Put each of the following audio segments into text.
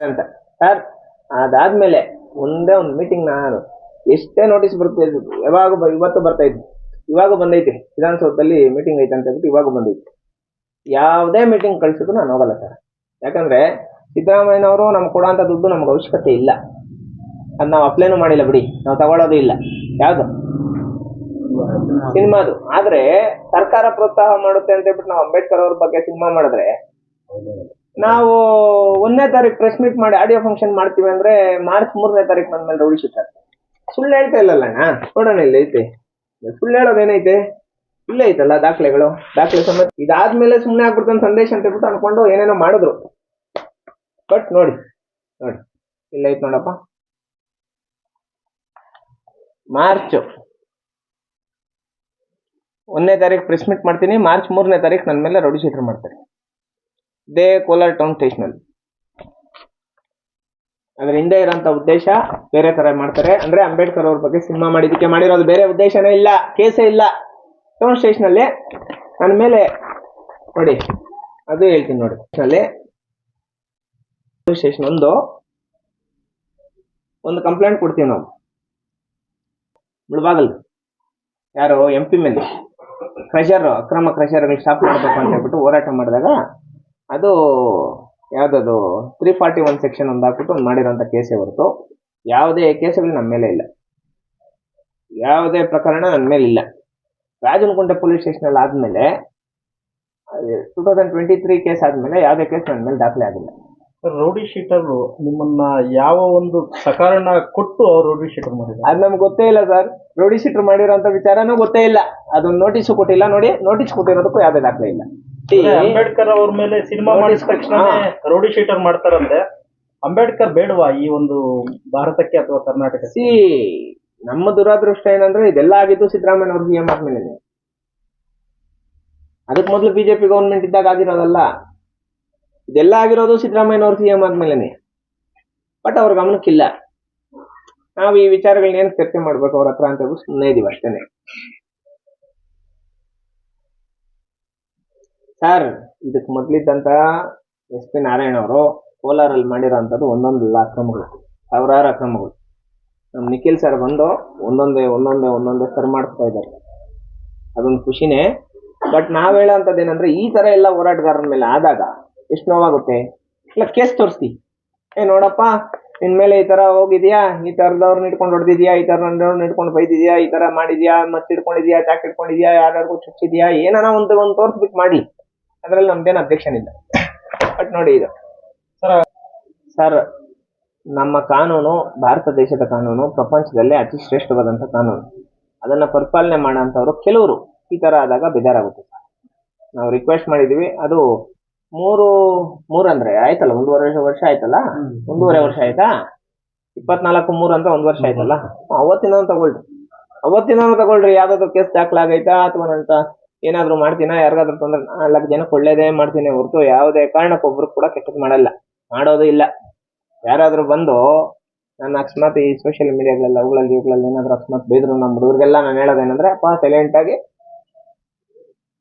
ಅಂತ. ಸರ್, ಅದಾದ್ಮೇಲೆ ಒಂದೇ ಒಂದು ಮೀಟಿಂಗ್ ನಾನು ಎಷ್ಟೇ ನೋಟಿಸ್ ಬರ್ತಾ ಇದ್ದು ಯಾವಾಗ ಇವತ್ತು ಬರ್ತಾ ಇದ್ದು. ಇವಾಗ ಬಂದೈತೆ. ವಿಧಾನಸೌಧದಲ್ಲಿ ಮೀಟಿಂಗ್ ಐತೆ ಅಂತ ಹೇಳ್ಬಿಟ್ಟು ಇವಾಗ ಬಂದೈತಿ. ಯಾವುದೇ ಮೀಟಿಂಗ್ ಕಳ್ಸಿದ್ರು ನಾನು ಹೋಗಲ್ಲ ಸರ್. ಯಾಕಂದ್ರೆ ಸಿದ್ದರಾಮಯ್ಯನವರು ನಮ್ಗೆ ಕೊಡೋಂಥ ದುಡ್ಡು ನಮ್ಗೆ ಅವಶ್ಯಕತೆ ಇಲ್ಲ. ಅದ್ ನಾವು ಅಪ್ಲೈನು ಮಾಡಿಲ್ಲ ಬಿಡಿ. ನಾವು ತಗೊಳ್ಳೋದು ಇಲ್ಲ. ಯಾವುದು? ಸಿನಿಮಾದು. ಆದ್ರೆ ಸರ್ಕಾರ ಪ್ರೋತ್ಸಾಹ ಮಾಡುತ್ತೆ ಅಂತ ಹೇಳ್ಬಿಟ್ಟು ನಾವು ಅಂಬೇಡ್ಕರ್ ಅವ್ರ ಬಗ್ಗೆ ಸಿನಿಮಾ ಮಾಡಿದ್ರೆ ನಾವು ಒಂದನೇ ತಾರೀಕು ಪ್ರೆಸ್ ಮೀಟ್ ಮಾಡಿ ಆಡಿಯೋ ಫಂಕ್ಷನ್ ಮಾಡ್ತೀವಿ ಅಂದ್ರೆ ಮಾರ್ಚ್ ಮೂರನೇ ತಾರೀಕು ನನ್ನ ಮೇಲೆ ರೌಡಿ ಶೀಟ್ ಸುಳ್ಳು ಹೇಳ್ತಾ ಇಲ್ಲಲ್ಲ ನೋಡೋಣ ಇಲ್ಲಿ ಐತೆ. ಸುಳ್ಳು ಹೇಳೋದೇನೈತೆ ಇಲ್ಲೇ ಐತಲ್ಲ ದಾಖಲೆಗಳು? ದಾಖಲೆ ಸಮೇತ ಇದಾದ್ಮೇಲೆ ಸುಮ್ಮನೆ ಆಗ್ಬಿಡ್ತಾನೆ ಸಂದೇಶ ಅಂತ ಹೇಳ್ಬಿಟ್ಟು ಅನ್ಕೊಂಡು ಏನೇನೋ ಮಾಡಿದ್ರು. ಬಟ್ ನೋಡಿ ನೋಡಿ. ಇಲ್ಲ ಐತೆ ನೋಡಪ್ಪ. ಮಾರ್ಚ್. ಒಂದನೇ ತಾರೀಕು ಪ್ರೆಸ್ ಮೀಟ್ ಮಾಡ್ತೀನಿ. ಮಾರ್ಚ್ ಮೂರನೇ ತಾರೀಕು ನನ್ನ ಮೇಲೆ ರೌಡಿ ಶೀಟರ್ ಮಾಡ್ತಾರೆ. ಇದೇ ಕೋಲಾರ ಟೌನ್ ಸ್ಟೇಷನಲ್ಲಿ. ಅದ್ರ ಹಿಂದೆ ಇರೋಂಥ ಉದ್ದೇಶ ಬೇರೆ ತರ ಮಾಡ್ತಾರೆ. ಅಂದ್ರೆ ಅಂಬೇಡ್ಕರ್ ಅವ್ರ ಬಗ್ಗೆ ಸಿನಿಮಾ ಮಾಡಿದಕ್ಕೆ ಮಾಡಿರೋದು ಬೇರೆ ಉದ್ದೇಶನೇ ಇಲ್ಲ, ಕೇಸೇ ಇಲ್ಲ. ಟೌನ್ ಸ್ಟೇಷನಲ್ಲಿ ನನ್ನ ಮೇಲೆ ನೋಡಿ, ಅದು ಹೇಳ್ತೀನಿ ನೋಡಿ. ಅಲ್ಲಿ ಸ್ಟೇಷನ್ ಒಂದು ಒಂದು ಕಂಪ್ಲೇಂಟ್ ಕೊಡ್ತೀವಿ ನಾವು. ಮುಳಬಾಗಲ್, ಯಾರು ಎಂ ಪಿ ಮೇಲೆ. ಕ್ರಷರ್, ಅಕ್ರಮ ಕ್ರಷರ್ಗಳು ಸ್ಟಾಪ್ ಮಾಡಬೇಕು ಅಂತ ಹೇಳ್ಬಿಟ್ಟು ಹೋರಾಟ ಮಾಡಿದಾಗ ಅದು ಯಾವುದದು? ತ್ರೀ ಫಾರ್ಟಿ ಒನ್ ಸೆಕ್ಷನ್ ಒಂದು ಹಾಕ್ಬಿಟ್ಟು ಒಂದು ಮಾಡಿರೋಂಥ ಕೇಸೇ ಹೊರತು. ಯಾವುದೇ ಕೇಸುಗಳು ನಮ್ಮ ಮೇಲೆ ಇಲ್ಲ. ಯಾವುದೇ ಪ್ರಕರಣ ನನ್ನ ಮೇಲೆ ಇಲ್ಲ. ರಾಜನಕೊಂಡ ಪೊಲೀಸ್ ಸ್ಟೇಷನಲ್ಲಿ ಆದಮೇಲೆ two thousand twenty three case ಆದಮೇಲೆ ಯಾವುದೇ ಕೇಸ್ ನನ್ನ ಮೇಲೆ ದಾಖಲೆ ಆಗಿಲ್ಲ. ಸರ್ ರೌಡಿ ಶೀಟರ್ ನಿಮ್ಮನ್ನ ಯಾವ ಒಂದು ಪ್ರಕರಣ ಕೊಟ್ಟು ಅವ್ರು ರೌಡಿ ಶೀಟರ್ ಮಾಡಿದ್ರು ಅದು ನಮ್ಗೆ ಗೊತ್ತೇ ಇಲ್ಲ ಸರ್. ರೌಡಿ ಶೀಟರ್ ಮಾಡಿರೋಂಥ ವಿಚಾರನೂ ಗೊತ್ತೇ ಇಲ್ಲ. ಅದೊಂದು ನೋಟಿಸು ಕೊಟ್ಟಿಲ್ಲ. ನೋಡಿ ನೋಟಿಸ್ ಕೊಟ್ಟಿರೋದಕ್ಕೂ ಯಾವುದೇ ದಾಖಲೆ ಇಲ್ಲ. ಅಂಬೇಡ್ಕರ್ ಅವ್ರ ಮೇಲೆ ಸಿನಿಮಾ ಮಾಡಿದ ತಕ್ಷಣ ರೌಡಿ ಶೀಟರ್ ಮಾಡ್ತಾರಂತೆ. ಅಂಬೇಡ್ಕರ್ ಬೇಡವಾ ಈ ಒಂದು ಭಾರತಕ್ಕೆ ಅಥವಾ ಕರ್ನಾಟಕ ಸಿ ನಮ್ಮ ದುರಾದೃಷ್ಟ ಏನಂದ್ರೆ ಇದೆಲ್ಲ ಆಗಿದ್ದು ಸಿದ್ದರಾಮಯ್ಯ ಅವ್ರ ಸಿಎಂ ಆದ್ಮೇಲೆ ಅದಕ್ಕೆ ಮೊದಲು ಬಿಜೆಪಿ ಗೌರ್ಮೆಂಟ್ ಇದ್ದಾಗ ಆಗಿರೋದಲ್ಲ. ಇದೆಲ್ಲ ಆಗಿರೋದು ಸಿದ್ದರಾಮಯ್ಯ ಅವ್ರ ಸಿಎಂ ಆದ್ಮೇಲೆ ಬಟ್ ಅವ್ರ ಗಮನಕ್ಕಿಲ್ಲ. ನಾವು ಈ ವಿಚಾರಗಳನ್ನ ಏನು ಚರ್ಚೆ ಮಾಡ್ಬೇಕು ಅವ್ರ ಹತ್ರ ಅಂತ ಸುಮ್ಮನೆ ಇದೀವಿ ಅಷ್ಟೇನೆ. ಸರ್ ಇದಕ್ಕೆ ಮೊದ್ಲಿದ್ದಂತ ಎಸ್ ಪಿ ನಾರಾಯಣ ಅವರು ಕೋಲಾರಲ್ಲಿ ಮಾಡಿರೋಂಥದ್ದು ಒಂದೊಂದು ಅಕ್ರಮಗಳು, ಸಾವಿರಾರು ಅಕ್ರಮಗಳು. ನಮ್ಮ ನಿಖಿಲ್ ಸರ್ ಬಂದು ಒಂದೊಂದೇ ಒಂದೊಂದೇ ಒಂದೊಂದೇ ಸರ್ ಮಾಡಿಸ್ತಾ ಇದ್ದಾರೆ. ಅದೊಂದು ಖುಷಿನೇ. ಬಟ್ ನಾವು ಹೇಳೋಂಥದ್ದು ಏನಂದ್ರೆ ಈ ತರ ಎಲ್ಲ ಹೋರಾಟಗಾರರ ಮೇಲೆ ಆದಾಗ ಎಷ್ಟು ನೋವಾಗುತ್ತೆ? ಇಲ್ಲ, ಕೇಸ್ ತೋರಿಸ್ತಿ. ಏ, ನೋಡಪ್ಪ, ನಿನ್ ಮೇಲೆ ಈ ತರ ಹೋಗಿದ್ಯಾ? ಈ ಥರದವ್ರನ್ನ ಇಟ್ಕೊಂಡು ಹೊಡೆದಿದ್ಯಾ? ಈ ಥರದವ್ರನ್ನ ಇಟ್ಕೊಂಡು ಬೈದಿದ್ಯಾ ಈ ತರ ಮಾಡಿದ್ಯಾ? ಮತ್ತೆ ಇಟ್ಕೊಂಡಿದ್ಯಾ ಚಾಕ್ ಇಟ್ಕೊಂಡಿದ್ಯಾ ಯಾರ್ಯಾರಿಗೂ ಚುಚ್ಚಿದ್ಯಾ? ಏನಾನ ಒಂದು ಒಂದು ತೋರಿಸ್ಬಿಟ್ಟು ಮಾಡಿ. ಅದ್ರಲ್ಲಿ ನಮ್ದೇನು ಅಬ್ಜೆಕ್ಷನ್ ಇಲ್ಲ ಬಟ್ ನೋಡಿ ಇದು. ಸರ್ ಸರ್ ನಮ್ಮ ಕಾನೂನು ಭಾರತ ದೇಶದ ಕಾನೂನು ಪ್ರಪಂಚದಲ್ಲೇ ಅತಿ ಶ್ರೇಷ್ಠವಾದಂಥ ಕಾನೂನು. ಅದನ್ನ ಪರಿಪಾಲನೆ ಮಾಡೋಂಥವ್ರು ಕೆಲವರು. ಈ ತರ ಆದಾಗ ಬೇಜಾರಾಗುತ್ತೆ ಸರ್. ನಾವು ರಿಕ್ವೆಸ್ಟ್ ಮಾಡಿದೀವಿ. ಅದು ಮೂರು ಮೂರು ಅಂದ್ರೆ ಆಯ್ತಲ್ಲ? ಒಂದೂವರೆ ವರ್ಷ ಆಯ್ತಲ್ಲ? ಒಂದೂವರೆ ವರ್ಷ ಆಯ್ತಾ? ಇಪ್ಪತ್ನಾಲ್ಕು ಮೂರು ಅಂತ ಒಂದ್ ವರ್ಷ ಆಯ್ತಲ್ಲ? ಅವತ್ತಿನ ತಗೊಳ್ರಿ. ಅವತ್ತಿನ ತಗೊಳ್ರಿ. ಯಾವ್ದಾದ್ರು ಕೇಸ್ ದಾಖಲಾಗೈತಾ ಅಥವಾ ನಂತ ಏನಾದ್ರು ಮಾಡ್ತೀನಾ? ಯಾರಿಗಾದ್ರೂ ತೊಂದ್ರೆ? ನಾಲ್ಕು ಜನಕ್ಕೆ ಒಳ್ಳೇದೇ ಮಾಡ್ತೀನಿ ಹೊರತು ಯಾವುದೇ ಕಾರಣಕ್ಕೊಬ್ರು ಕೂಡ ಕೆಟ್ಟದ್ದು ಮಾಡಲ್ಲ. ಮಾಡೋದು ಇಲ್ಲ. ಯಾರಾದ್ರೂ ಬಂದು ನನ್ನ ಅಕಸ್ಮಾತ್ ಈ ಸೋಷಿಯಲ್ ಮೀಡಿಯಾಗಳೆಲ್ಲ ಅವುಗಳಲ್ಲಿ, ಇವುಗಳಲ್ಲಿ ಏನಾದ್ರು ಅಕಸ್ಮಾತ್ ಬೈದ್ರು ನಮ್ಮ ಹುಡುಗರಿಗೆಲ್ಲ ನಾನು ಹೇಳೋದೇನಂದ್ರೆ, ಅಪ್ಪ ಸೈಲೆಂಟ್ ಆಗಿ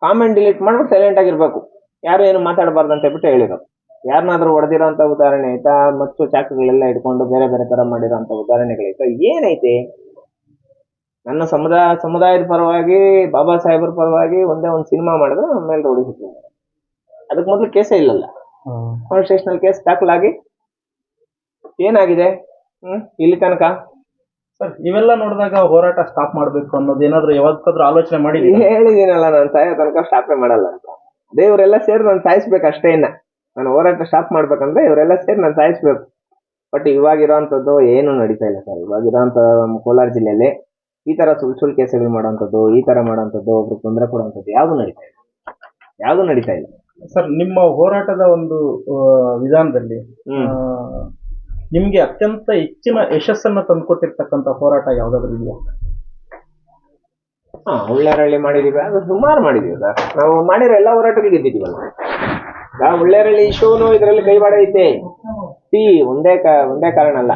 ಕಾಮೆಂಟ್ ಡಿಲೀಟ್ ಮಾಡ್ಬಿಟ್ಟು ಸೈಲೆಂಟ್ ಆಗಿರ್ಬೇಕು. ಯಾರು ಏನು ಮಾತಾಡಬಾರ್ದು ಅಂತ ಹೇಳ್ಬಿಟ್ಟು ಹೇಳಿರೋದು. ಯಾರನ್ನಾದ್ರೂ ಹೊಡೆದಿರೋಂಥ ಉದಾಹರಣೆ ಆಯ್ತಾ? ಮತ್ತು ಚಾಕುಗಳೆಲ್ಲ ಇಟ್ಕೊಂಡು ಬೇರೆ ಬೇರೆ ತರ ಮಾಡಿರೋಂಥ ಉದಾಹರಣೆಗಳಾಯ್ತಾ? ಏನೈತೆ ನನ್ನ ಸಮುದಾಯ ಸಮುದಾಯದ ಪರವಾಗಿ ಬಾಬಾ ಸಾಹೇಬ್ರ ಪರವಾಗಿ ಒಂದೇ ಒಂದು ಸಿನಿಮಾ ಮಾಡಿದ್ರೆ ನಮ್ಮ ಮೇಲೆ ಅದಕ್ಕೆ ಮೊದಲು ಕೇಸೇ ಇಲ್ಲಲ್ಲ. ಪೊಲೀಸ್ ಸ್ಟೇಷನಲ್ಲಿ ಕೇಸ್ ದಾಖಲಾಗಿ ಏನಾಗಿದೆ? ಹ್ಮ್ ಇಲ್ಲಿ ತನಕ. ಸರ್ ಇವೆಲ್ಲ ನೋಡಿದಾಗ ಹೋರಾಟ ಸ್ಟಾಪ್ ಮಾಡ್ಬೇಕು ಅನ್ನೋದು ಏನಾದ್ರು ಯಾವತ್ತಾದ್ರೂ ಆಲೋಚನೆ ಮಾಡಿ ಹೇಳಿದೀನಲ್ಲ ನಾನು ಸಾಯೋ ತನಕ ಸ್ಟಾಪೇ ಮಾಡಲ್ಲ ಅಂತ. ದೇವರೆಲ್ಲ ಸೇರಿ ನಾನು ಸಾಯಿಸ್ಬೇಕು ಅಷ್ಟೇ ಇನ್ನ. ನಾನು ಹೋರಾಟ ಸ್ಟಾಪ್ ಮಾಡ್ಬೇಕಂದ್ರೆ ಇವರೆಲ್ಲ ಸೇರಿ ನಾನು ಸಾಯಿಸ್ಬೇಕು. ಬಟ್ ಇವಾಗಿರೋಂಥದ್ದು ಏನು ನಡೀತಾ ಇಲ್ಲ ಸರ್. ಇವಾಗಿರೋಂಥ ನಮ್ಮ ಕೋಲಾರ ಜಿಲ್ಲೆಯಲ್ಲಿ ಈ ತರ ಸುಳ್ ಸುಳ್ ಕೇಸುಗಳು ಮಾಡೋಂಥದ್ದು ಈ ತರ ಮಾಡೋಂಥದ್ದು ಒಬ್ರು ತೊಂದರೆ ಕೊಡುವಂಥದ್ದು ಯಾವುದು ನಡೀತಾ ಇಲ್ಲ. ಯಾವುದು ನಡೀತಾ ಇಲ್ಲ. ಸರ್ ನಿಮ್ಮ ಹೋರಾಟದ ಒಂದು ಆ, ವಿಧಾನದಲ್ಲಿ ಆ, ನಿಮ್ಗೆ ಅತ್ಯಂತ ಹೆಚ್ಚಿನ ಯಶಸ್ಸನ್ನ ತಂದುಕೊಟ್ಟಿರ್ತಕ್ಕಂತ ಹೋರಾಟ ಯಾವ್ದಾದ್ರು ಇದೆಯಾ? ಹಾ ಉಳ್ಳಾರಳ್ಳಿ ಮಾಡಿದೀವಿ. ಅದು ಸುಮಾರು ಮಾಡಿದೀವಿ ಸರ್. ನಾವು ಮಾಡಿರೋ ಎಲ್ಲ ಹೋರಾಟಗಳು ಗೆದ್ದಿದ್ದೀವಲ್ಲ. ಆ ಉಳ್ಳಾರಳ್ಳಿ ಇಶ್ಯೂನು ಇದರಲ್ಲಿ ಕೈವಾಡ ಐತೆ. ಸಿ ಒಂದೇ ಕಾ ಒಂದೇ ಕಾರಣ ಅಲ್ಲ.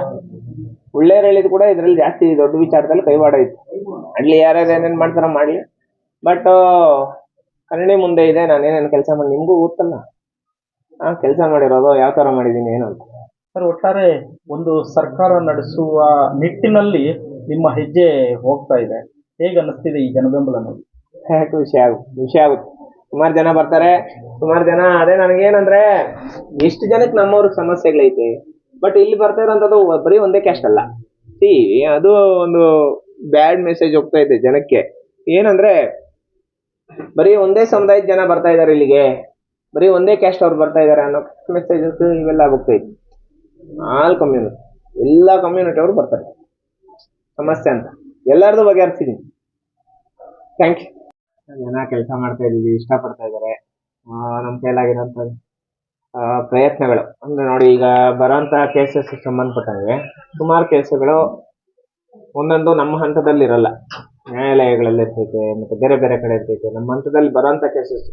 ಉಳ್ಳಾರಳ್ಳಿದು ಕೂಡ ಇದರಲ್ಲಿ ಜಾಸ್ತಿ ದೊಡ್ಡ ವಿಚಾರದಲ್ಲಿ ಕೈವಾಡ ಇತ್ತು. ಮಾಡ್ಲಿ ಯಾರ್ಯಾರು ಏನೇನು ಮಾಡ್ತಾರ ಮಾಡ್ಲಿ. ಬಟ್ ಕನ್ನಡಿ ಮುಂದೆ ಇದೆ ನಾನು ಏನೇನು ಕೆಲಸ ಮಾಡಿ ನಿಮಗೂ ಗೊತ್ತಲ್ಲ. ಆ ಕೆಲಸ ಮಾಡಿರೋದು ಯಾವ ಥರ ಮಾಡಿದೀನಿ ಏನು ಅಂತ. ಸರ್ ಒಟ್ಟಾರೆ ಒಂದು ಸರ್ಕಾರ ನಡೆಸುವ ನಿಟ್ಟಿನಲ್ಲಿ ನಿಮ್ಮ ಹೆಜ್ಜೆ ಹೋಗ್ತಾ ಇದೆ. ಹೇಗೆ ಅನ್ನಿಸ್ತಿದೆ ಈ ಜನಬೆಂಬಲ ನೋಡಿ. ಯಾಕೆ ವಿಷಯ ಆಗುತ್ತೆ ವಿಷಯ ಆಗುತ್ತೆ. ಸುಮಾರು ಜನ ಬರ್ತಾರೆ. ಸುಮಾರು ಜನ ಅದೇ ನನಗೇನಂದ್ರೆ ಎಷ್ಟು ಜನಕ್ಕೆ ನಮ್ಮವ್ರಿಗೆ ಸಮಸ್ಯೆಗಳೈತೆ. ಬಟ್ ಇಲ್ಲಿ ಬರ್ತಾ ಇರೋಂಥದ್ದು ಬರೀ ಒಂದೇ ಕ್ಯಾಸ್ಟ್ ಅಲ್ಲ. ಸಿ ಅದು ಒಂದು ಬ್ಯಾಡ್ ಮೆಸೇಜ್ ಹೋಗ್ತಾ ಇದೆ ಜನಕ್ಕೆ. ಏನಂದ್ರೆ, ಬರೀ ಒಂದೇ ಸಮುದಾಯದ ಜನ ಬರ್ತಾ ಇದಾರೆ ಇಲ್ಲಿಗೆ. ಬರೀ ಒಂದೇ ಕ್ಯಾಸ್ಟ್ ಅವ್ರು ಬರ್ತಾ ಇದಾರೆ ಅನ್ನೋ ಮೆಸೇಜಸ್ ಇವೆಲ್ಲ ಹೋಗ್ತಾ ಇದೆ. ಆಲ್ ಕಮ್ಯುನಿಟಿ ಎಲ್ಲ ಕಮ್ಯುನಿಟಿ ಅವರು ಬರ್ತಾರೆ. ಸಮಸ್ಯೆ ಅಂತ. ಎಲ್ಲರದು ಬಗೆಹರಿಸಿದೀನಿ. ಥ್ಯಾಂಕ್ ಯು ಜನ ಕೆಲಸ ಮಾಡ್ತಾ ಇದ್ದೀವಿ, ಇಷ್ಟಪಡ್ತಾ ಇದ್ದಾರೆ. ನಮ್ಮ ಕೈಲಾಗಿರೋಂಥ ಪ್ರಯತ್ನಗಳು. ಅಂದ್ರೆ ನೋಡಿ, ಈಗ ಬರೋಂಥ ಕೇಸಸ್ ಸಂಬಂಧಪಟ್ಟಂಗೆ ಸುಮಾರು ಕೇಸುಗಳು ಒಂದೊಂದು ನಮ್ಮ ಹಂತದಲ್ಲಿ ಇರಲ್ಲ ನ್ಯಾಯಾಲಯಗಳಲ್ಲಿ ಇರ್ತೈತೆ, ಮತ್ತೆ ಬೇರೆ ಬೇರೆ ಕಡೆ ಇರ್ತೈತೆ. ನಮ್ಮ ಹಂತದಲ್ಲಿ ಬರೋಂಥ ಕೇಸಸ್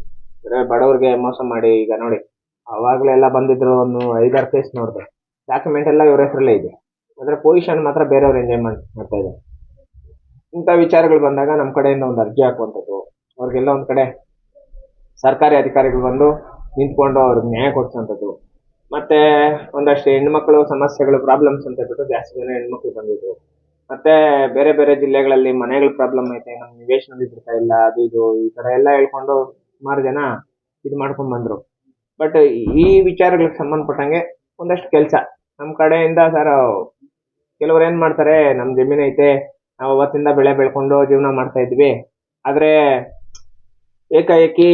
ಬಡವ್ರಿಗೆ ಮೋಸ ಮಾಡಿ, ಈಗ ನೋಡಿ, ಅವಾಗಲೆಲ್ಲ ಬಂದಿದ್ರು ಒಂದು ಐದಾರು ಕೇಸ್ ನೋಡಿದೆ ಡಾಕ್ಯುಮೆಂಟ್ ಎಲ್ಲ ಇವ್ರ ಹೆಸರಲ್ಲೇ ಇದೆ. ಆದ್ರೆ ಪೊಸಿಷನ್ ಮಾತ್ರ ಬೇರೆಯವ್ರು ಎಂಜಾಯ್ ಮಾಡ್ತಾ ಇದ್ದಾರೆ. ಇಂಥ ವಿಚಾರಗಳು ಬಂದಾಗ ನಮ್ಮ ಕಡೆಯಿಂದ ಒಂದು ಅರ್ಜಿ ಹಾಕುವಂಥದ್ದು, ಅವ್ರಿಗೆಲ್ಲ ಒಂದು ಕಡೆ ಸರ್ಕಾರಿ ಅಧಿಕಾರಿಗಳು ಬಂದು ನಿಂತ್ಕೊಂಡು ಅವ್ರಿಗೆ ನ್ಯಾಯ ಕೊಡ್ಸೋಂಥದ್ದು. ಮತ್ತೆ ಒಂದಷ್ಟು ಹೆಣ್ಮಕ್ಳು ಸಮಸ್ಯೆಗಳು ಪ್ರಾಬ್ಲಮ್ಸ್ ಅಂತ ಹೇಳ್ಬಿಟ್ಟು ಜಾಸ್ತಿ ಜನ ಹೆಣ್ಮಕ್ಳು ಬಂದಿದ್ರು. ಮತ್ತೆ ಬೇರೆ ಬೇರೆ ಜಿಲ್ಲೆಗಳಲ್ಲಿ ಮನೆಗಳ ಪ್ರಾಬ್ಲಮ್ ಐತೆ ನಮ್ ನಿವೇಶನ ಬಿಡ್ತಾ ಇಲ್ಲ, ಅದು ಇದು, ಈ ತರ ಎಲ್ಲ ಹೇಳ್ಕೊಂಡು ಸುಮಾರು ಜನ ಇದು ಮಾಡ್ಕೊಂಡ್ ಬಂದ್ರು. ಬಟ್ ಈ ವಿಚಾರಗಳಿಗೆ ಸಂಬಂಧಪಟ್ಟಂಗೆ ಒಂದಷ್ಟು ಕೆಲಸ. ನಮ್ಮ ಕಡೆಯಿಂದ ಸರ್ ಕೆಲವ್ರು ಏನ್ ಮಾಡ್ತಾರೆ, ನಮ್ ಜಮೀನ್ ಐತೆ, ನಾವು ಅವತ್ತಿಂದ ಬೆಳೆ ಬೆಳ್ಕೊಂಡು ಜೀವನ ಮಾಡ್ತಾ ಇದ್ವಿ. ಆದ್ರೆ ಏಕಾಏಕಿ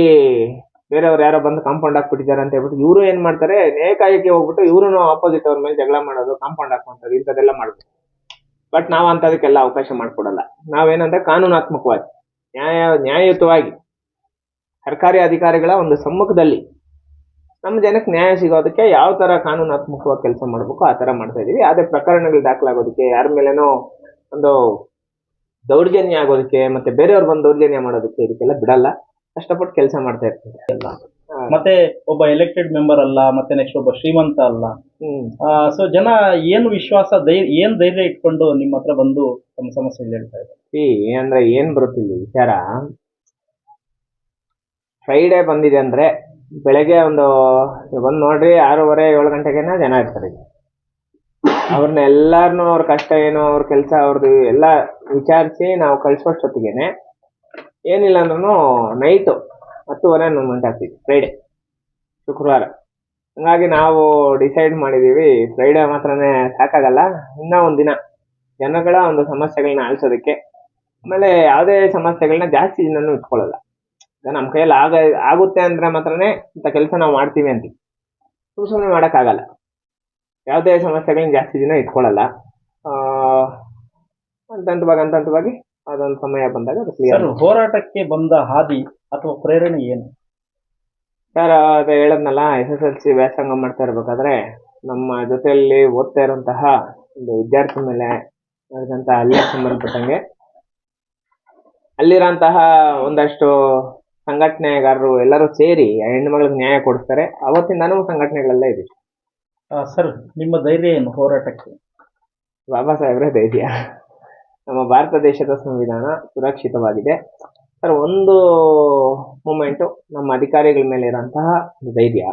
ಬೇರೆಯವ್ರು ಯಾರೋ ಬಂದು ಕಾಂಪೌಂಡ್ ಹಾಕ್ಬಿಟ್ಟಿದ್ದಾರೆ ಅಂತ ಹೇಳ್ಬಿಟ್ಟು ಇವರು ಏನ್ ಮಾಡ್ತಾರೆ? ಏಕಾಏಕಿ ಹೋಗ್ಬಿಟ್ಟು ಇವ್ರು ಆಪೋಸಿಟ್ ಅವ್ರ ಮೇಲೆ ಜಗಳ ಮಾಡೋದು ಕಾಂಪೌಂಡ್ ಹಾಕೊಂತಾರೆ ಇಂಥದ್ದೆಲ್ಲ ಮಾಡ್ಬೋದು ಬಟ್ ನಾವು ಅಂತದಕ್ಕೆಲ್ಲ ಅವಕಾಶ ಮಾಡ್ಕೊಡಲ್ಲ. ನಾವೇನಂದ್ರೆ ಕಾನೂನಾತ್ಮಕವಾಗಿ, ನ್ಯಾಯ, ನ್ಯಾಯಯುತವಾಗಿ, ಸರ್ಕಾರಿ ಅಧಿಕಾರಿಗಳ ಒಂದು ಸಮ್ಮುಖದಲ್ಲಿ ನಮ್ಮ ಜನಕ್ಕೆ ನ್ಯಾಯ ಸಿಗೋದಕ್ಕೆ ಯಾವ ತರ ಕಾನೂನಾತ್ಮಕವಾಗಿ ಕೆಲಸ ಮಾಡ್ಬೇಕು ಆ ತರ ಮಾಡ್ತಾ ಇದೀವಿ. ಅದೇ ಪ್ರಕರಣಗಳು ದಾಖಲಾಗೋದಕ್ಕೆ, ಯಾರ ಮೇಲೇನೋ ಒಂದು ದೌರ್ಜನ್ಯ ಆಗೋದಕ್ಕೆ, ಮತ್ತೆ ಬೇರೆಯವ್ರು ಬಂದು ದೌರ್ಜನ್ಯ ಮಾಡೋದಕ್ಕೆ ಇದಕ್ಕೆಲ್ಲ ಬಿಡಲ್ಲ. ಕಷ್ಟಪಟ್ಟು ಕೆಲಸ ಮಾಡ್ತಾ ಇರ್ತಾರೆ. ಎಲ್ಲ. ಮತ್ತೆ ಒಬ್ಬ ಎಲೆಕ್ಟೆಡ್ ಮೆಂಬರ್ ಅಲ್ಲ ಮತ್ತೆ ನೆಕ್ಸ್ಟ್ ಒಬ್ಬ ಶ್ರೀಮಂತ ಅಲ್ಲ. ಹ್ಮ್. ಸೊ ಜನ ಏನು ವಿಶ್ವಾಸ ಧೈರ್ಯ ಏನ್ ಧೈರ್ಯ ಇಟ್ಕೊಂಡು ನಿಮ್ಮ ಹತ್ರ ಬಂದು ತಮ್ಮ ಸಮಸ್ಯೆ ಹೇಳ್ತಾ ಇದ್ದಾರೆ? ಅಂದ್ರೆ ಏನ್ ಬರುತ್ತಿಲ್ಲ ವಿಚಾರ? ಫ್ರೈಡೇ ಬಂದಿದೆ ಅಂದ್ರೆ ಬೆಳಗ್ಗೆ ಒಂದು ಬಂದು ನೋಡ್ರಿ ಆರೂವರೆ ಏಳು ಗಂಟೆಗೆನ ಜನ ಇರ್ತಾರೆ. ಅವ್ರನ್ನ ಎಲ್ಲಾರನು ಅವ್ರ ಕಷ್ಟ ಏನು ಅವ್ರ ಕೆಲಸ ಅವ್ರದ್ದು ಎಲ್ಲ ವಿಚಾರಿಸಿ ನಾವು ಕಳ್ಸೋಷ್ಟೊತ್ತಿಗೆನೆ ಏನಿಲ್ಲ ಅಂದ್ರೂ ನೈಟು ಹತ್ತುವರೆ, ಹನ್ನೊಂದು ಗಂಟೆ ಆಗ್ತಿದೆ ಫ್ರೈಡೆ ಶುಕ್ರವಾರ. ಹಂಗಾಗಿ ನಾವು ಡಿಸೈಡ್ ಮಾಡಿದ್ದೀವಿ ಫ್ರೈಡೆ ಮಾತ್ರನೇ ಸಾಕಾಗಲ್ಲ, ಇನ್ನೂ ಒಂದು ದಿನ. ಜನಗಳ ಒಂದು ಸಮಸ್ಯೆಗಳನ್ನ ಆಲಿಸೋದಕ್ಕೆ ಆಮೇಲೆ ಯಾವುದೇ ಸಮಸ್ಯೆಗಳನ್ನ ಜಾಸ್ತಿ ದಿನನೂ ಇಟ್ಕೊಳ್ಳಲ್ಲ. ನಮ್ಮ ಕೈಯಲ್ಲಿ ಆಗ, ಆಗುತ್ತೆ ಅಂದ್ರೆ ಮಾತ್ರನೇ ಇಂಥ ಕೆಲಸ ನಾವು ಮಾಡ್ತೀವಿ ಅಂತ ಸುಮ್ಮನೆ ಮಾಡೋಕ್ಕಾಗಲ್ಲ. ಯಾವುದೇ ಸಮಸ್ಯೆಗಳನ್ನ ಜಾಸ್ತಿ ದಿನ ಇಟ್ಕೊಳ್ಳಲ್ಲ. ಅಂತಂತವಾಗಿ ಅಂತಂತವಾಗಿ ಅದೊಂದು ಸಮಯ ಬಂದಾಗ ಅದು ಕ್ಲಿಯರ್ ಸರ್ ಹೋರಾಟಕ್ಕೆ ಬಂದ ಹಾದಿ ಅಥವಾ ಪ್ರೇರಣೆ ಏನು? ಸರ್ ಅದು ಹೇಳದ್ನಲ್ಲ ಎಸ್ ಎಸ್ ಎಲ್ ಸಿ ವ್ಯಾಸಂಗ ಮಾಡ್ತಾ ಇರ್ಬೇಕಾದ್ರೆ ನಮ್ಮ ಜೊತೆಯಲ್ಲಿ ಓದ್ತಾ ಇರುವಂತಹ ಒಂದು ವಿದ್ಯಾರ್ಥಿ ಮೇಲೆ ನಡೆದಂತಹ ಹಲ್ಲೆ ಸಂಬಂಧಪಟ್ಟಂಗೆ ಅಲ್ಲಿರೋಂತಹ ಒಂದಷ್ಟು ಸಂಘಟನೆಗಾರರು ಎಲ್ಲರೂ ಸೇರಿ ಆ ಹೆಣ್ಣುಮಗಳಿಗೆ ನ್ಯಾಯ ಕೊಡಿಸ್ತಾರೆ. ಅವತ್ತಿಂದಾನು ಸಂಘಟನೆಗಳೆಲ್ಲ ಇದೆ. ಆ, ಸರ್ ನಿಮ್ಮ ಧೈರ್ಯ ಏನು ಹೋರಾಟಕ್ಕೆ? ಬಾಬಾ ಸಾಹೇಬ್ರೆ ಧೈರ್ಯ. ನಮ್ಮ ಭಾರತ ದೇಶದ ಸಂವಿಧಾನ ಸುರಕ್ಷಿತವಾಗಿದೆ. ಸರ್, ಒಂದು ಮೂಮೆಂಟು ನಮ್ಮ ಅಧಿಕಾರಿಗಳ ಮೇಲೆ ಇರೋಂತಹ ಧೈರ್ಯ.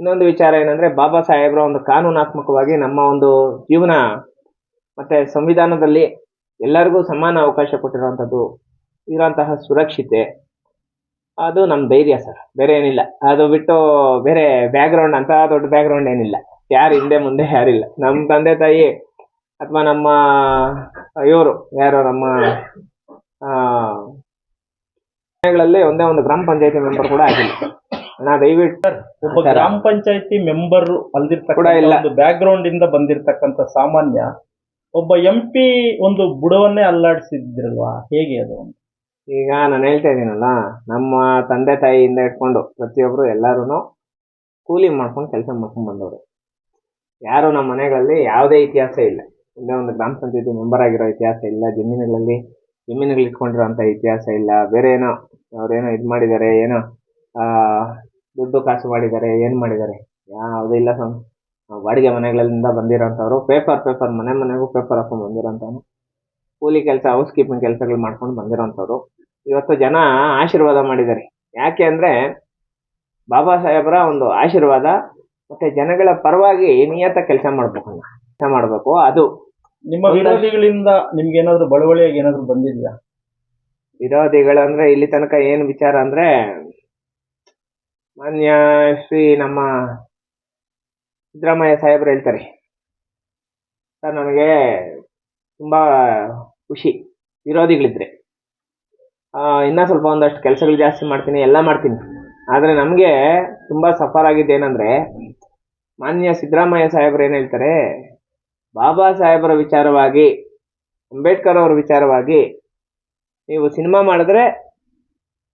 ಇನ್ನೊಂದು ವಿಚಾರ ಏನಂದ್ರೆ, ಬಾಬಾ ಸಾಹೇಬ್ರ ಒಂದು ಕಾನೂನಾತ್ಮಕವಾಗಿ ನಮ್ಮ ಒಂದು ಜೀವನ ಮತ್ತೆ ಸಂವಿಧಾನದಲ್ಲಿ ಎಲ್ಲರಿಗೂ ಸಮಾನ ಅವಕಾಶ ಕೊಟ್ಟಿರುವಂಥದ್ದು ಇರೋಂತಹ ಸುರಕ್ಷತೆ, ಅದು ನಮ್ಮ ಧೈರ್ಯ ಸರ್. ಬೇರೆ ಏನಿಲ್ಲ. ಅದು ಬಿಟ್ಟು ಬೇರೆ ಬ್ಯಾಕ್ಗ್ರೌಂಡ್ ಅಂತ ದೊಡ್ಡ ಬ್ಯಾಕ್ಗ್ರೌಂಡ್ ಏನಿಲ್ಲ. ಯಾರು ಹಿಂದೆ ಮುಂದೆ ಯಾರಿಲ್ಲ. ನಮ್ಮ ತಂದೆ ತಾಯಿ ಅಥವಾ ನಮ್ಮ ಇವರು ಯಾರು ನಮ್ಮ ಆ, ಮನೆಗಳಲ್ಲಿ ಒಂದೇ ಒಂದು ಗ್ರಾಮ ಪಂಚಾಯತಿ ಮೆಂಬರ್ ಕೂಡ ಆಗಿಲ್ಲ. ನಾ ದಯವಿಟ್ಟು ಒಬ್ಬ ಗ್ರಾಮ ಪಂಚಾಯತಿ ಮೆಂಬರ್ ಕೂಡ ಇಲ್ಲ. ಒಂದು ಬ್ಯಾಕ್ ಗ್ರೌಂಡ್ ಇಂದ ಬಂದಿರತಕ್ಕಂತ ಸಾಮಾನ್ಯ ಒಬ್ಬ ಎಂ ಪಿ ಒಂದು ಬುಡವನ್ನೇ ಅಲ್ಲಾಡಿಸಿದ್ರಲ್ವಾ? ಹೇಗೆ ಅದು? ಈಗ ನಾನು ಹೇಳ್ತಾ ಇದ್ದೀನಲ್ಲ ನಮ್ಮ ತಂದೆ ತಾಯಿಯಿಂದ ಇಟ್ಕೊಂಡು ಪ್ರತಿಯೊಬ್ರು ಎಲ್ಲಾರು ಕೂಲಿ ಮಾಡ್ಕೊಂಡು ಕೆಲಸ ಮಾಡ್ಕೊಂಡು ಬಂದವರು. ಯಾರು ನಮ್ಮ ಮನೆಗಳಲ್ಲಿ ಯಾವುದೇ ಇತಿಹಾಸ ಇಲ್ಲ. ಒಂದೇ ಒಂದು ಗ್ರಾಮ ಪಂಚಾಯತಿ ಮೆಂಬರ್ ಆಗಿರೋ ಇತಿಹಾಸ ಇಲ್ಲ. ಜಮೀನುಗಳಲ್ಲಿ ಜಮೀನುಗಳು ಇಟ್ಕೊಂಡಿರೋಂಥ ಇತಿಹಾಸ ಇಲ್ಲ. ಬೇರೆ ಏನೋ ಅವರೇನೋ ಇದು ಮಾಡಿದ್ದಾರೆ ಏನೋ ದುಡ್ಡು ಕಾಸು ಮಾಡಿದ್ದಾರೆ ಏನು ಮಾಡಿದ್ದಾರೆ ಯಾವುದೂ ಇಲ್ಲ ಸ್ವಾಮಿ. ಬಾಡಿಗೆ ಮನೆಗಳಿಂದ ಬಂದಿರೋಂಥವ್ರು ಪೇಪರ್ ಪೇಪರ್ ಮನೆ ಮನೆಗೂ ಪೇಪರ್ ಹಾಕೊಂಡು ಬಂದಿರೋಂಥವ್ರು. ಕೂಲಿ ಕೆಲಸ ಹೌಸ್ ಕೀಪಿಂಗ್ ಕೆಲಸಗಳು ಮಾಡ್ಕೊಂಡು ಬಂದಿರೋಂಥವ್ರು. ಇವತ್ತು ಜನ ಆಶೀರ್ವಾದ ಮಾಡಿದ್ದಾರೆ. ಯಾಕೆ ಅಂದರೆ ಬಾಬಾ ಸಾಹೇಬರ ಒಂದು ಆಶೀರ್ವಾದ, ಮತ್ತೆ ಜನಗಳ ಪರವಾಗಿ ನಿಯತ ಕೆಲಸ ಮಾಡ್ಬೇಕು ಕೆಲಸ ಮಾಡ್ಬೇಕು. ಅದು ನಿಮ್ಮ ವಿರೋಧಿಗಳಿಂದ ನಿಮ್ಗೆ ಏನಾದ್ರು ಬಳುವಳಿಯಾಗಿ ಏನಾದ್ರು ಬಂದಿದ್ಯಾ? ವಿರೋಧಿಗಳಂದ್ರೆ ಇಲ್ಲಿ ತನಕ ಏನ್ ವಿಚಾರ ಅಂದ್ರೆ ಮಾನ್ಯ ಶ್ರೀ ನಮ್ಮ ಸಿದ್ದರಾಮಯ್ಯ ಸಾಹೇಬ್ರು ಹೇಳ್ತಾರೆ. ಸರ್ ನನಗೆ ತುಂಬಾ ಖುಷಿ ವಿರೋಧಿಗಳಿದ್ರೆ. ಆ, ಇನ್ನ ಸ್ವಲ್ಪ ಒಂದಷ್ಟು ಕೆಲಸಗಳು ಜಾಸ್ತಿ ಮಾಡ್ತೀನಿ ಎಲ್ಲ ಮಾಡ್ತೀನಿ. ಆದ್ರೆ ನಮಗೆ ತುಂಬಾ ಸಫರ್ ಆಗಿದ್ದೇನಂದ್ರೆ ಮಾನ್ಯ ಸಿದ್ದರಾಮಯ್ಯ ಸಾಹೇಬ್ರು ಏನ್ ಹೇಳ್ತಾರೆ ಬಾಬಾ ಸಾಹೇಬರ ವಿಚಾರವಾಗಿ, ಅಂಬೇಡ್ಕರ್ ಅವರ ವಿಚಾರವಾಗಿ ನೀವು ಸಿನಿಮಾ ಮಾಡಿದ್ರೆ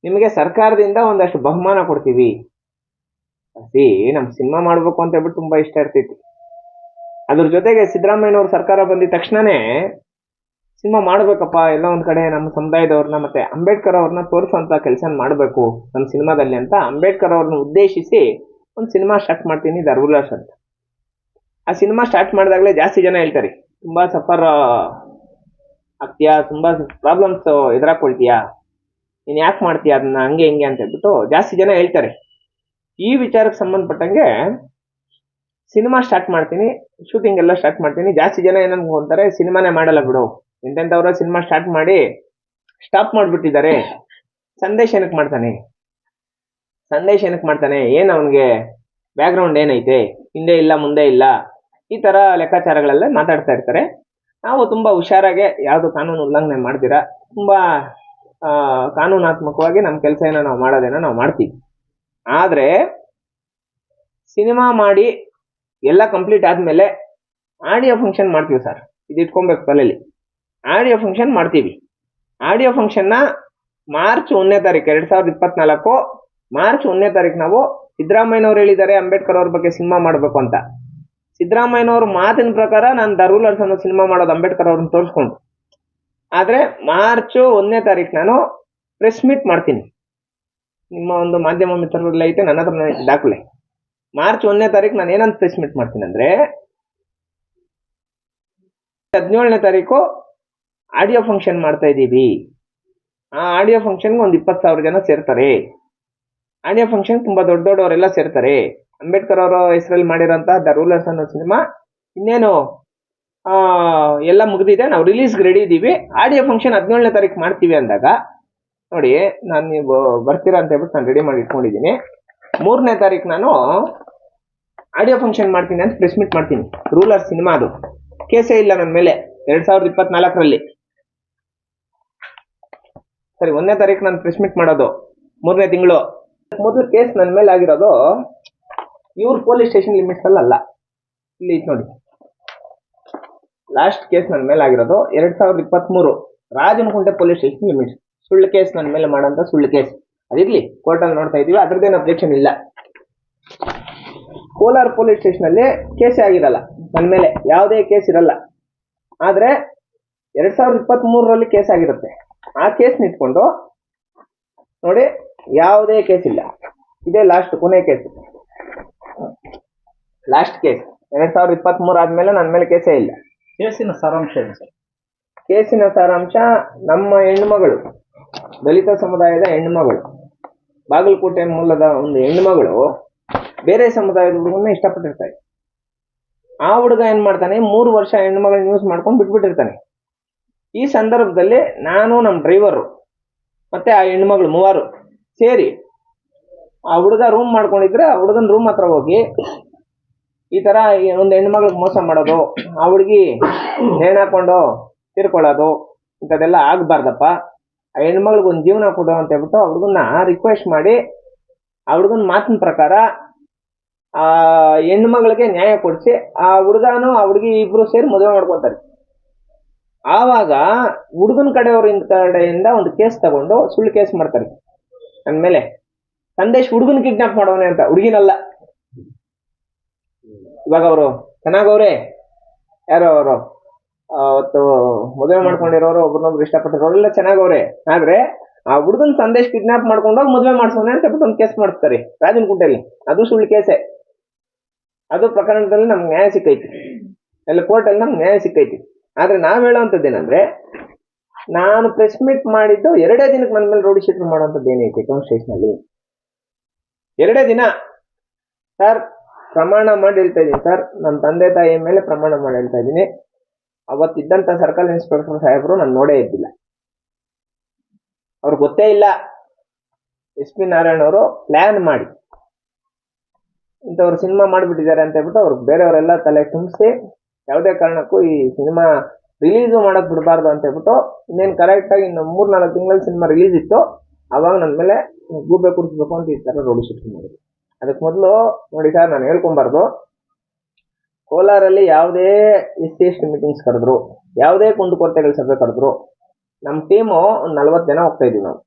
ನಿಮಗೆ ಸರ್ಕಾರದಿಂದ ಒಂದಷ್ಟು ಬಹುಮಾನ ಕೊಡ್ತೀವಿ. ಅಸಿ ನಮ್ ಸಿನಿಮಾ ಮಾಡಬೇಕು ಅಂತ ಹೇಳ್ಬಿಟ್ಟು ತುಂಬಾ ಇಷ್ಟ ಇರ್ತೈತಿ. ಅದ್ರ ಜೊತೆಗೆ ಸಿದ್ದರಾಮಯ್ಯನವ್ರ ಸರ್ಕಾರ ಬಂದಿದ ತಕ್ಷಣನೇ ಸಿನಿಮಾ ಮಾಡಬೇಕಪ್ಪ, ಎಲ್ಲ ಒಂದು ಕಡೆ ನಮ್ಮ ಸಮುದಾಯದವ್ರನ್ನ ಮತ್ತೆ ಅಂಬೇಡ್ಕರ್ ಅವ್ರನ್ನ ತೋರಿಸುವಂತ ಕೆಲಸ ಮಾಡಬೇಕು ನಮ್ಮ ಸಿನಿಮಾದಲ್ಲಿ ಅಂತ ಅಂಬೇಡ್ಕರ್ ಅವ್ರನ್ನ ಉದ್ದೇಶಿಸಿ ಒಂದು ಸಿನಿಮಾ ಸ್ಟಾರ್ಟ್ ಮಾಡ್ತೀನಿ ದ ರೂಲರ್ಸ್ ಅಂತ. ಆ ಸಿನಿಮಾ ಸ್ಟಾರ್ಟ್ ಮಾಡಿದಾಗಲೇ ಜಾಸ್ತಿ ಜನ ಹೇಳ್ತಾರೆ, ತುಂಬ ಸಫರ್ ಆಗ್ತೀಯಾ? ತುಂಬ ಪ್ರಾಬ್ಲಮ್ಸ್ ಎದುರಾಕೊಳ್ತೀಯಾ? ನೀನು ಯಾಕೆ ಮಾಡ್ತೀಯ ಅದನ್ನ? ಹಂಗೆ, ಹಿಂಗೆ ಅಂತ ಹೇಳ್ಬಿಟ್ಟು ಜಾಸ್ತಿ ಜನ ಹೇಳ್ತಾರೆ. ಈ ವಿಚಾರಕ್ಕೆ ಸಂಬಂಧಪಟ್ಟಂಗೆ ಸಿನಿಮಾ ಸ್ಟಾರ್ಟ್ ಮಾಡ್ತೀನಿ ಶೂಟಿಂಗ್ ಎಲ್ಲ ಸ್ಟಾರ್ಟ್ ಮಾಡ್ತೀನಿ. ಜಾಸ್ತಿ ಜನ ಏನನ್ ಹೋಗ್ತಾರೆ ಸಿನಿಮಾನೇ ಮಾಡಲ್ಲ ಬಿಡು. ಎಂತೆಂಥವ್ರ ಸಿನಿಮಾ ಸ್ಟಾರ್ಟ್ ಮಾಡಿ ಸ್ಟಾಪ್ ಮಾಡ್ಬಿಟ್ಟಿದ್ದಾರೆ. ಸಂದೇಶ ಏನಕ್ಕೆ ಮಾಡ್ತಾನೆ? ಸಂದೇಶ ಏನಕ್ಕೆ ಮಾಡ್ತಾನೆ? ಏನು ಅವನಿಗೆ ಬ್ಯಾಕ್ಗ್ರೌಂಡ್ ಏನೈತೆ? ಹಿಂದೆ ಇಲ್ಲ, ಮುಂದೆ ಇಲ್ಲ? ಈ ತರ ಲೆಕ್ಕಾಚಾರಗಳೆಲ್ಲ ಮಾತಾಡ್ತಾ ಇರ್ತಾರೆ. ನಾವು ತುಂಬಾ ಹುಷಾರಾಗೆ ಯಾವುದು ಕಾನೂನು ಉಲ್ಲಂಘನೆ ಮಾಡ್ದಿರಾ, ತುಂಬಾ ಕಾನೂನಾತ್ಮಕವಾಗಿ ನಮ್ಮ ಕೆಲಸ ಏನೋ ನಾವು ಮಾಡೋದೇನೋ ನಾವು ಮಾಡ್ತೀವಿ. ಆದ್ರೆ, ಸಿನಿಮಾ ಮಾಡಿ ಎಲ್ಲ ಕಂಪ್ಲೀಟ್ ಆದ್ಮೇಲೆ ಆಡಿಯೋ ಫಂಕ್ಷನ್ ಮಾಡ್ತೀವಿ ಸರ್. ಇದು ಇಟ್ಕೊಬೇಕು ತಲೆಯಲ್ಲಿ ಆಡಿಯೋ ಫಂಕ್ಷನ್ ಮಾಡ್ತೀವಿ. ಆಡಿಯೋ ಫಂಕ್ಷನ್ನ ಮಾರ್ಚ್ ಒಂದನೇ ತಾರೀಕು, ಎರಡ್ ಸಾವಿರದ ಇಪ್ಪತ್ನಾಲ್ಕು ಮಾರ್ಚ್ ಒಂದನೇ ತಾರೀಕು ನಾವು ಸಿದ್ದರಾಮಯ್ಯನವ್ರು ಹೇಳಿದ್ದಾರೆ, ಅಂಬೇಡ್ಕರ್ ಅವ್ರ ಬಗ್ಗೆ ಸಿನಿಮಾ ಮಾಡಬೇಕು ಅಂತ. ಸಿದ್ದರಾಮಯ್ಯನವ್ರ ಮಾತಿನ ಪ್ರಕಾರ ನಾನು ದ ಅನ್ನೋ ಸಿನಿಮಾ ಮಾಡೋದು ಅಂಬೇಡ್ಕರ್ ಅವ್ರನ್ನ ತೋರಿಸ್ಕೊಂಡು. ಆದ್ರೆ ಮಾರ್ಚ್ ಒಂದನೇ ತಾರೀಕು ನಾನು ಪ್ರೆಸ್ ಮೀಟ್ ಮಾಡ್ತೀನಿ. ನಿಮ್ಮ ಒಂದು ಮಾಧ್ಯಮ ಮಿತ್ರರಲ್ಲಿ ಐತೆ, ನನ್ನ ಹತ್ರ ದಾಖಲೆ. ಮಾರ್ಚ್ ಒಂದನೇ ತಾರೀಕು ನಾನು ಏನಂತ ಪ್ರೆಸ್ ಮೀಟ್ ಮಾಡ್ತೀನಿ ಅಂದ್ರೆ ಹದಿನೇಳನೇ ತಾರೀಕು ಆಡಿಯೋ ಫಂಕ್ಷನ್ ಮಾಡ್ತಾ ಇದ್ದೀವಿ. ಆ ಆಡಿಯೋ ಫಂಕ್ಷನ್ಗೆ ಒಂದು ಇಪ್ಪತ್ತು ಸಾವಿರ ಜನ ಸೇರ್ತಾರೆ. ಆಡಿಯೋ ಫಂಕ್ಷನ್ ತುಂಬಾ ದೊಡ್ಡ ದೊಡ್ಡವರೆಲ್ಲ ಸೇರ್ತಾರೆ. ಅಂಬೇಡ್ಕರ್ ಅವರ ಹೆಸರಲ್ಲಿ ಮಾಡಿರೋಂಥ ದ ರೂಲರ್ಸ್ ಅನ್ನೋ ಸಿನಿಮಾ ಇನ್ನೇನು ಎಲ್ಲ ಮುಗಿದಿದೆ. ನಾವು ರಿಲೀಸ್ಗೆ ರೆಡಿ ಇದ್ದೀವಿ ಆಡಿಯೋ ಫಂಕ್ಷನ್ ಹದಿನೇಳನೇ ತಾರೀಕು ಮಾಡ್ತೀವಿ ಅಂದಾಗ, ನೋಡಿ, ನಾನು ನೀವು ಬರ್ತೀರಾ ಅಂತ ಹೇಳ್ಬಿಟ್ಟು ನಾನು ರೆಡಿ ಮಾಡಿ ಇಟ್ಕೊಂಡಿದ್ದೀನಿ. ಮೂರನೇ ತಾರೀಕು ನಾನು ಆಡಿಯೋ ಫಂಕ್ಷನ್ ಮಾಡ್ತೀನಿ ಅಂತ ಪ್ರೆಸ್ ಮೀಟ್ ಮಾಡ್ತೀನಿ. ರೂಲರ್ ಸಿನಿಮಾ ಅದು. ಕೇಸೇ ಇಲ್ಲ ನನ್ನ ಮೇಲೆ. ಎರಡು ಸಾವಿರದ ಇಪ್ಪತ್ನಾಲ್ಕರಲ್ಲಿ. ಸರಿ, ಒಂದನೇ ತಾರೀಕು ನಾನು ಪ್ರೆಸ್ ಮೀಟ್ ಮಾಡೋದು. ಮೂರನೇ ತಿಂಗಳು. ಮೊದಲು ಕೇಸ್ ನನ್ನ ಮೇಲೆ ಆಗಿರೋದು ಇವ್ರ ಪೊಲೀಸ್ ಸ್ಟೇಷನ್ ಲಿಮಿಟ್ಸ್ ಅಲ್ಲಿ ಇಲ್ಲಿ ನೋಡಿ. ಲಾಸ್ಟ್ ಕೇಸ್ ನನ್ನ ಮೇಲೆ ಆಗಿರೋದು ಎರಡ್ ಸಾವಿರದ ಇಪ್ಪತ್ಮೂರು ರಾಜನಕುಂಟೆ ಪೊಲೀಸ್ ಸ್ಟೇಷನ್ ಲಿಮಿಟ್ಸ್ ಸುಳ್ಳು ಕೇಸ್ ನನ್ನ ಮೇಲೆ ಮಾಡೋಂಥ ಸುಳ್ಳು ಕೇಸ್ ಅದಿರ್ಲಿ ಕೋರ್ಟಲ್ಲಿ ನೋಡ್ತಾ ಇದೀವಿ, ಅದ್ರದ್ದೇನು ಅಬ್ಜೆಕ್ಷನ್ ಇಲ್ಲ. ಕೋಲಾರ ಪೊಲೀಸ್ ಸ್ಟೇಷನ್ ಅಲ್ಲಿ ಕೇಸೇ ಆಗಿರಲ್ಲ ನನ್ನ ಮೇಲೆ. ಯಾವುದೇ ಕೇಸ್ ಇರಲ್ಲ. ಆದ್ರೆ ಎರಡ್ ಸಾವಿರದ ಇಪ್ಪತ್ತ್ ಮೂರರಲ್ಲಿ ಕೇಸ್ ಆಗಿರುತ್ತೆ. ಆ ಕೇಸ್ ನಿಟ್ಕೊಂಡು ನೋಡಿ, ಯಾವುದೇ ಕೇಸ್ ಇಲ್ಲ. ಇದೇ ಲಾಸ್ಟ್ ಕೊನೆ ಕೇಸ್ ಲಾಸ್ಟ್ ಕೇಸ್ ಎರಡ್ ಸಾವಿರದ ಇಪ್ಪತ್ತ್ ಮೂರು ಆದ್ಮೇಲೆ ನನ್ನ ಮೇಲೆ ಕೇಸೇ ಇಲ್ಲ. ಕೇಸಿನ ಸಾರಾಂಶ ಏನು ಸರ್? ಕೇಸಿನ ಸಾರಾಂಶ ನಮ್ಮ ಹೆಣ್ಣುಮಗಳು ದಲಿತ ಸಮುದಾಯದ ಹೆಣ್ಣುಮಗಳು ಬಾಗಲಕೋಟೆ ಮೂಲದ ಒಂದು ಹೆಣ್ಣುಮಗಳು ಬೇರೆ ಸಮುದಾಯದ ಹುಡುಗನ್ನ ಇಷ್ಟಪಟ್ಟಿರ್ತಾರೆ ಆ ಹುಡುಗ ಏನ್ ಮಾಡ್ತಾನೆ? ಮೂರು ವರ್ಷ ಹೆಣ್ಣುಮಗಳನ್ನ ಯೂಸ್ ಮಾಡ್ಕೊಂಡು ಬಿಟ್ಬಿಟ್ಟಿರ್ತಾನೆ. ಈ ಸಂದರ್ಭದಲ್ಲಿ ನಾನು ನಮ್ಮ ಡ್ರೈವರು ಮತ್ತೆ ಆ ಹೆಣ್ಮಗಳು ಮೂವರು ಸೇರಿ ಆ ಹುಡುಗ ರೂಮ್ ಮಾಡ್ಕೊಂಡಿದ್ರೆ ಆ ಹುಡುಗನ ರೂಮ್ ಹತ್ರ ಹೋಗಿ ಈ ತರ ಒಂದು ಹೆಣ್ಮಗ್ಳಿಗೆ ಮೋಸ ಮಾಡೋದು, ಆ ಹುಡುಗಿ ನೇಣ್ ಹಾಕೊಂಡು ತೀರ್ಕೊಳ್ಳೋದು, ಇಂಥದ್ದೆಲ್ಲ ಆಗ್ಬಾರ್ದಪ್ಪ. ಆ ಹೆಣ್ಮಗಳಿಗೆ ಒಂದು ಜೀವನ ಕೊಡು ಅಂತ ಹೇಳ್ಬಿಟ್ಟು ಆ ಹುಡುಗನ್ನ ರಿಕ್ವೆಸ್ಟ್ ಮಾಡಿ, ಆ ಹುಡುಗನ ಮಾತಿನ ಪ್ರಕಾರ, ಆ ಹೆಣ್ಮಗಳಿಗೆ ನ್ಯಾಯ ಕೊಡಿಸಿ, ಆ ಹುಡುಗನು ಆ ಹುಡುಗಿ ಇಬ್ರು ಸೇರಿ ಮದುವೆ ಮಾಡ್ಕೊತಾರೆ. ಆವಾಗ ಹುಡುಗನ ಕಡೆಯವ್ರ ಕಡೆಯಿಂದ ಒಂದು ಕೇಸ್ ತಗೊಂಡು ಸುಳ್ಳು ಕೇಸ್ ಮಾಡ್ತಾರೆ. ಅಂದಮೇಲೆ ಮೇಲೆ ಸಂದೇಶ್ ಹುಡುಗನ ಕಿಡ್ನಾಪ್ ಮಾಡೋನೆ ಅಂತ, ಹುಡುಗಿನಲ್ಲ. ಇವಾಗ ಅವರು ಚೆನ್ನಾಗವ್ರೆ. ಯಾರೋ ಅವರು ಅವತ್ತು ಮದುವೆ ಮಾಡ್ಕೊಂಡಿರೋರು, ಒಬ್ರನ್ನೊಬ್ರು ಇಷ್ಟಪಟ್ಟಿರೋರೆಲ್ಲ ಚೆನ್ನಾಗವ್ರೆ. ಆದ್ರೆ ಆ ಹುಡುಗನ ಸಂದೇಶ ಕಿಡ್ನಾಪ್ ಮಾಡ್ಕೊಂಡೋಗಿ ಮದುವೆ ಮಾಡ್ಸೋಣ ಅಂತ ಹೇಳ್ಬಿಟ್ಟು ಒಂದು ಕೇಸ್ ಮಾಡಿಸ್ತಾರೆ ರಾಜನಕುಂಟೆಯಲ್ಲಿ ಅದು ಸುಳ್ಳು ಕೇಸೆ ಅದು ಪ್ರಕರಣದಲ್ಲಿ ನಮ್ಗೆ ನ್ಯಾಯ ಸಿಕ್ಕೈತಿ. ಎಲ್ಲ ಕೋರ್ಟಲ್ಲಿ ನಮ್ಗೆ ನ್ಯಾಯ ಸಿಕ್ಕೈತಿ. ಆದ್ರೆ ನಾವ್ ಹೇಳೋವಂಥದ್ದು ಏನಂದ್ರೆ ನಾನು ಪ್ರೆಸ್ ಮೀಟ್ ಮಾಡಿದ್ದು ಎರಡೇ ದಿನಕ್ಕೆ ನನ್ನ ಮೇಲೆ ರೋಡಿ ಶೀಟರ್ ಮಾಡುವಂಥದ್ದು ಏನೈತಿ ಟೌನ್ ಸ್ಟೇಷನ್ ಅಲ್ಲಿ? ಎರಡೇ ದಿನ. ಸರ್ ಪ್ರಮಾಣ ಮಾಡಿ ಹೇಳ್ತಾ ಇದ್ದೀನಿ ಸರ್. ನನ್ನ ತಂದೆ ತಾಯಿಯ ಮೇಲೆ ಪ್ರಮಾಣ ಮಾಡಿ ಹೇಳ್ತಾ ಇದ್ದೀನಿ ಅವತ್ತಿದ್ದಂಥ ಸರ್ಕಲ್ ಇನ್ಸ್ಪೆಕ್ಟರ್ ಸಾಹೇಬರು ನಾನು ನೋಡೇ ಇದ್ದಿಲ್ಲ. ಅವ್ರಿಗೆ ಗೊತ್ತೇ ಇಲ್ಲ. ಎಸ್ ಪಿ ನಾರಾಯಣ ಅವರು ಪ್ಲ್ಯಾನ್ ಮಾಡಿ. ಇಂಥವ್ರು ಸಿನಿಮಾ ಮಾಡಿಬಿಟ್ಟಿದ್ದಾರೆ ಅಂತ ಹೇಳ್ಬಿಟ್ಟು ಅವ್ರಿಗೆ ಬೇರೆಯವರೆಲ್ಲ ತಲೆ ತುಂಬಿಸಿ ಯಾವುದೇ ಕಾರಣಕ್ಕೂ ಈ ಸಿನಿಮಾ ರಿಲೀಸು ಮಾಡೋಕ್ಕೆ ಬಿಡಬಾರ್ದು ಅಂತ ಹೇಳ್ಬಿಟ್ಟು ಇನ್ನೇನು ಕರೆಕ್ಟಾಗಿ ಇನ್ನು ಮೂರು ನಾಲ್ಕು ತಿಂಗಳಲ್ಲಿ ಸಿನಿಮಾ ರಿಲೀಸ್ ಇತ್ತು. ಅವಾಗ ನನ್ನ ಮೇಲೆ ಗೂಬೆ ಕುಡಿಸ್ಬೇಕು ಅಂತ ಈ ಥರ ರೋಡ್ ಶೂಟಿಂಗ್ ಮಾಡಿದ್ರು. ಅದಕ್ಕೆ ಮೊದಲು ನೋಡಿ ಸರ್ ನಾನು ಹೇಳ್ಕೊಂಬಾರ್ದು. ಕೋಲಾರಲ್ಲಿ ಯಾವುದೇ ಸಿ ಮೀಟಿಂಗ್ಸ್ ಕರೆದ್ರು, ಯಾವುದೇ ಕುಂದುಕೊರತೆಗಳ ಸಭೆ ಕರೆದ್ರು ನಮ್ಮ ಟೀಮು ಒಂದು ನಲ್ವತ್ತು ಜನ ಹೋಗ್ತಾ ಇದೀವಿ ನಾವು.